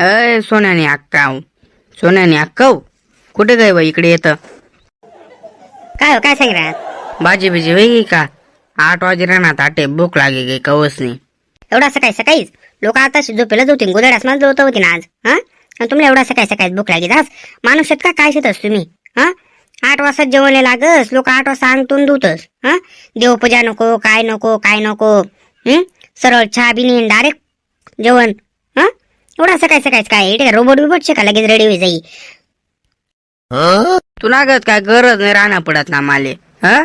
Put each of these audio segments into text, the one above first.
अय सोन्याने अक्काव. सोन्याने अक्काव? कुठे काय बा इकडे येतं? काय हो काय सांगितलं भाजी बिजी वेगळी का? आठ वाजे राहणार आटे भूक लागे गे कवसनी. एवढा सकाळी सकाळीच? लोक आता झोपेला होती गोदड्यास मला जोत होती ना आज हा? आणि तुम्हाला एवढा सकाळी सकाळी भूक लागली आज माणूस शेत का काय शेतस तुम्ही? हा? आठ वाजता जेवण लागस लोक आठ वाजता अंगतून धुतस हा? देवपूजा नको काय नको काय नको हं? सरळ चहा बिनी डायरेक्ट जेवण. एवढा काय सकाळीच काय? इथे रोबोट बिबोट शिका लगेच रेडी होई जाई. तू लागत काय गरज नाही राहणं पडत ना माले हा?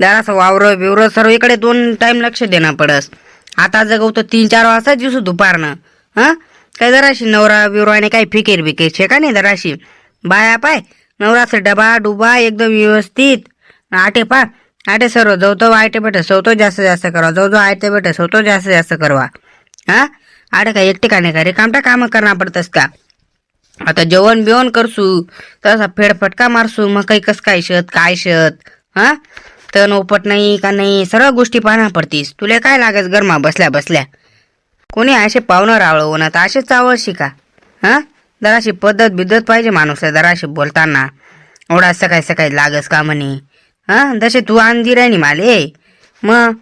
जरासं वावर बिवर सर्व इकडे दोन टाइम लक्ष देणं पडस. आता जगवतो तीन चार वाजता दिसू दुपारनं हा? काय जराशी नवरा बिवरा आणि काही फिकीर बिकीर शे का नाही जराशी. बाया पाय नवराचं डबा डुबा एकदम व्यवस्थित. आटे पा आटे सर्व जवतो आयटे बेटे सवतो जास्त जास्त करवा जो जो आयटे बेटे सवतो जास्त जास्त करवा हा? आटे काय एक ठिकाणी का? रिकामटा कामं करणार पडतस का? आता जेवण बिवण करसू तसा फेडफटका मारसू मग काही कस काय शत काय शत? हा? तण ओपट नाही का नाही? सर्व गोष्टी पाहणार पडतीस. तुला काय लागस गरमा बसल्या बसल्या? कोणी असे पाहुणं रावळवून तर असे चावळशी का हा? जराशी पद्धत बिद्धत पाहिजे माणूस जराशी बोलताना. एवढा सकाळी सकाळी लागस का म्हणे? हा? जसे तू अंजीर राहिनी माले. मग?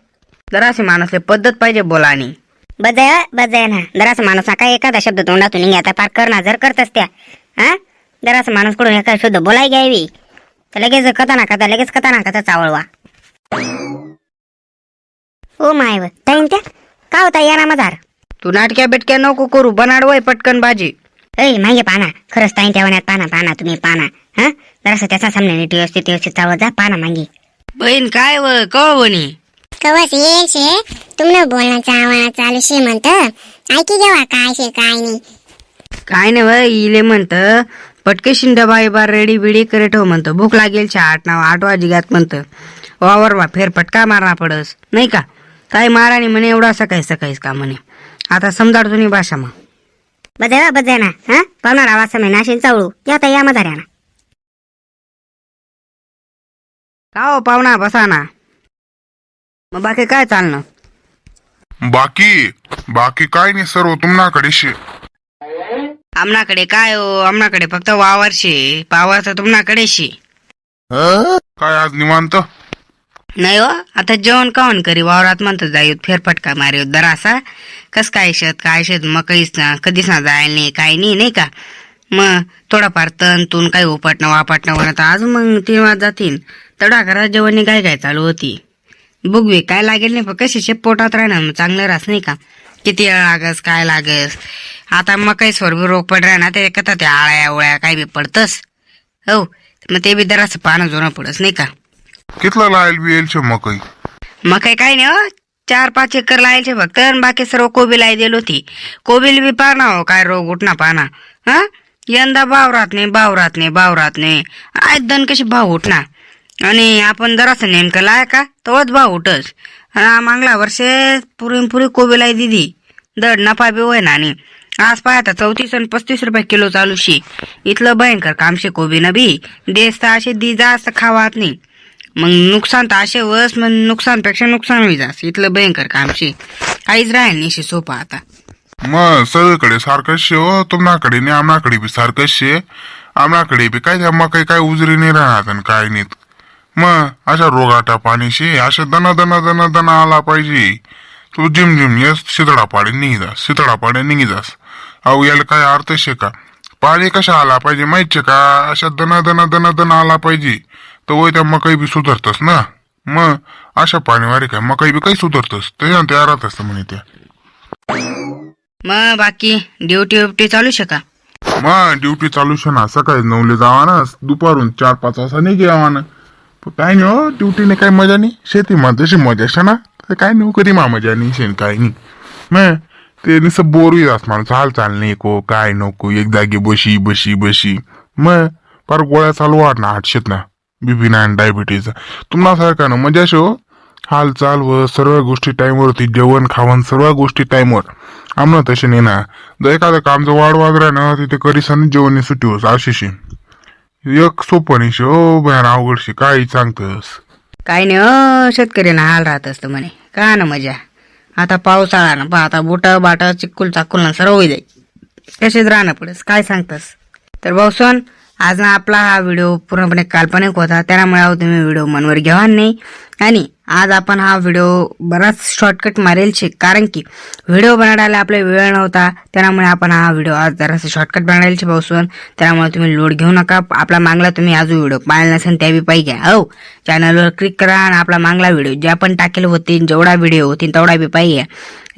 जराशी माणूसले पद्धत पाहिजे बोलानी. बजाय बजाय ना. जरासा माणूस हा काय एखादा शब्द तोंडातून निघे आता पार करणार जर करतस त्या. हा? जरासा माणूसकडून एखादा शब्द बोलाय घ्यावी. तर लगेच कथा ना कथा लगेच कथा ना कथा चावळवा. ओ माय व टाइम त्या का होता या ना मधार तू नाटक्या बेटक्या नको करू बनाड वय पटकन बाजी ऐ मागे पाना. खरंच ताईन त्या वण्यात पाना पाना तुम्ही पाना. हा? जरासा त्याचा सामने नीट व्यवस्थित व्यवस्थित चावत जा पाना मागे. बहीण काय व? कळवणी कवच येईल शे. तुमनं बोलण्याचा आवाज चालू शे म्हणत. ऐकी जेव्हा काय शे काय नाही. काय नाही वय इले म्हणत पटकेशीन डबा बार रेडी बिडी करे ठेव म्हणतं. भूक लागेल छा आठ नाव आठ वाजी घात म्हणतं. वावर वा फेर पटका मारना पडस. नाही का? काय मारानी म्हणे एवढा सकाळी सकाळीच का म्हणे? आता समजा तुम्ही भाषा मग. बजाय वा बजाय ना हा पावणार आवाज समय नाशिन चावळू. या आता या मधार ना का हो पाहुणा बसा ना मग बाकी काय चालणं? बाकी बाकी काय नाही सर्व तुम्हाकडे शे. आमनाकडे काय हो? आमनाकडे फक्त वावर शे. पावर तर तुमनाकडे शे. काय आज निवांत? नाही हो आता जेवण काऊन करी? वावरात म्हणतो जाईल फेरफटका मारी दरासा. कस काय शेत काय शेत? मग काहीच ना कधीच ना जायला नाही काय नाही नाही का? मग थोडाफार तण तून काही उपटणं वापटणं म्हणत आज मग तीन वाज जातील. तडा करा जेवणी काय काय चालू होती? बघूया काय लागेल नाही पण कशी पोटात राहणार मग चांगलं राहस नाही का? किती लागस काय लागस? आता मग काही स्वरबी रोग पड राहणार ते कथा त्या आळ्या ओळ्या काय बी पडतस हो मग ते बी दराचं पानं जोणं पडस नाही का? कितलं लायल बियल शे मकई मग काही काही नाही हो. चार पाच एकर लायचे फक्त आणि बाकी सर्व कोबी लाई दिली होती. कोबीला बी पाना हो काय रोग उठना पाना. हा? यंदा भाव राहत नाही भाव राहत नाही भाव राहत नाही. आज दन कशी भाव उठना आणि आपण जरासं नेमकं लाय का तोच भाव उठस मागला वर्षे पुरी पुरी कोबी दिदी. दड नफा बी होय ना आणि. आज पाय आता चौतीस आणि पस्तीस रुपये किलो चालू शे इथलं भयंकर काम शे कोबी न बी. देश तर असे दी जास्त खावात नाही. मग नुकसान तर असे वस मग नुकसानपेक्षा नुकसान होई जास. इथलं भयंकर काम शे काहीच राहील नाही शे सोपा आता. मग सगळीकडे सारखं शे हो तुम्हाकडे नाही आमनाकडे बी सारखं शे आमनाकडे बी काय त्या काय उजरी नाही राहणार आणि काय नाही. मग अशा रोगाटा पाणी शे अशा दना दना दना दना आला पाहिजे. तू जिम जिम येस शितळा पाणी निघी जास शितळा पाणी निघी जास अहो याला काय अर्थ शे का? पाणी कशा आला पाहिजे माहीत शे का? अशा दना दना दना दना आला पाहिजे. तर वय त्या मकई बी सुधारतस ना? मग अशा पाणीवारी काय? मकई बी काही सुधारतस? त्याच्या तयार राहत म्हणे त्या. मग बाकी ड्युटी व्युटी चालू शका मग ड्युटी चालू शे ना. सकाळी नऊले जावा ना दुपारून चार पाच वाजता नाही घ्यावा ना काय नाही हो ड्युटीने काय मजा नाही. शेती तशी मजा असते ना तर काय नाही हो, कधी मा मजा नाही शेण काय नाही. मग ते नुसतं बोर येत माणूस. हाल चाल नाही को काय नको एक जागी बशी बशी बशी. मग पर गोळ्या चालू वाट ना आठशेत ना. बीपी नाईन डायबिटीज तुम्हाला ना मजा शे हो. हालचाल व सर्व गोष्टी टाईमवर होती जेवण खावण सर्व गोष्टी टाईमवर आमना तसे नाही ना. जर एखादं कामचं वाढ वाद ना तिथे करीसन जेवण सुट्टी होस अशीशी एक सोपं नाही शे बयान अवघड शे काही सांगतस. काय नाही अ शेतकऱ्यांना हाल राहत असतं म्हणे. का ना मजा? आता पावसाळा ना पहा आता बोट बाट चिक्कुल चाकुल ना सर्व जाई तसेच राहणं पडस? काय सांगतस? तर भाऊ सोन आज ना आपला हा व्हिडिओ पूर्णपणे काल्पनिक होता त्यामुळे अहो तुम्ही व्हिडिओ मनवर घ्यावा नाही आणि आज आपण हा व्हिडिओ बराच शॉर्टकट मारेल शे कारण की व्हिडिओ बनवायला आपला वेळ नव्हता त्यामुळे आपण हा व्हिडिओ आज जरासा शॉर्टकट बनवायला शे भाऊसन. त्यामुळे तुम्ही लोड घेऊ नका. आपला मागला तुम्ही अजून व्हिडिओ पाहिला नसेल त्या बी पाहिजे हो. चॅनलवर क्लिक करा आणि आपला मागला व्हिडिओ जे आपण टाकेल होते जेवढा व्हिडिओ होतील तेवढा बी पाहिजे.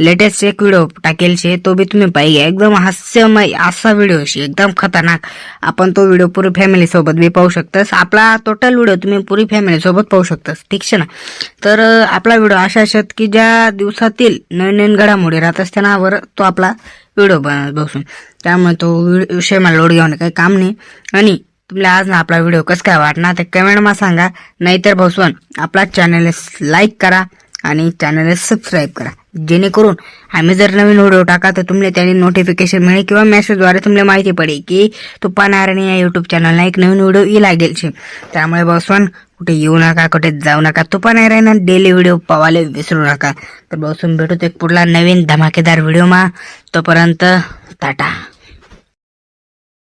लेटेस्ट एक व्हिडिओ टाकेल शे तो बी तुम्ही पाहिजे. एकदम हास्यमय असा व्हिडिओ शे एकदम खतरनाक. आपण तो व्हिडिओ पुरी फॅमिलीसोबत बी पाहू शकतास. आपला टोटल व्हिडिओ तुम्ही पुरी फॅमिलीसोबत पाहू शकतास. ठीक शे ना? तर आपला व्हिडिओ अशा आहेत की ज्या दिवसातील नवीन नवीन घडामोडी राहत असतानावर तो आपला व्हिडिओ बनत बसून. त्यामुळे तो विषय मला लोड घेऊन काही काम नाही. आणि तुम्हाला आज ना आपला व्हिडिओ कसं काय वाटणार ते कमेंटमध्ये सांगा. नाहीतर भाऊसवन आपला चॅनल लाईक करा आणि चॅनल सबस्क्राईब करा. जेणेकरून आम्ही जर नवीन व्हिडिओ टाका तर तुम्हाला त्याने नोटिफिकेशन मिळेल किंवा मेसेजद्वारे तुम्हाला माहिती पडेल की तुप्पा नारायण या यूट्यूब चॅनलला एक नवीन व्हिडिओ येईल लागेल त्यामुळे भाऊसवन कुठे येऊ नका कुठे जाऊ नका. तुप्पा नारायण डेली व्हिडिओ पावायला विसरू नका. तर भाऊसवन भेटू एक पुढला नवीन धमाकेदार व्हिडिओ मा. तोपर्यंत टाटा.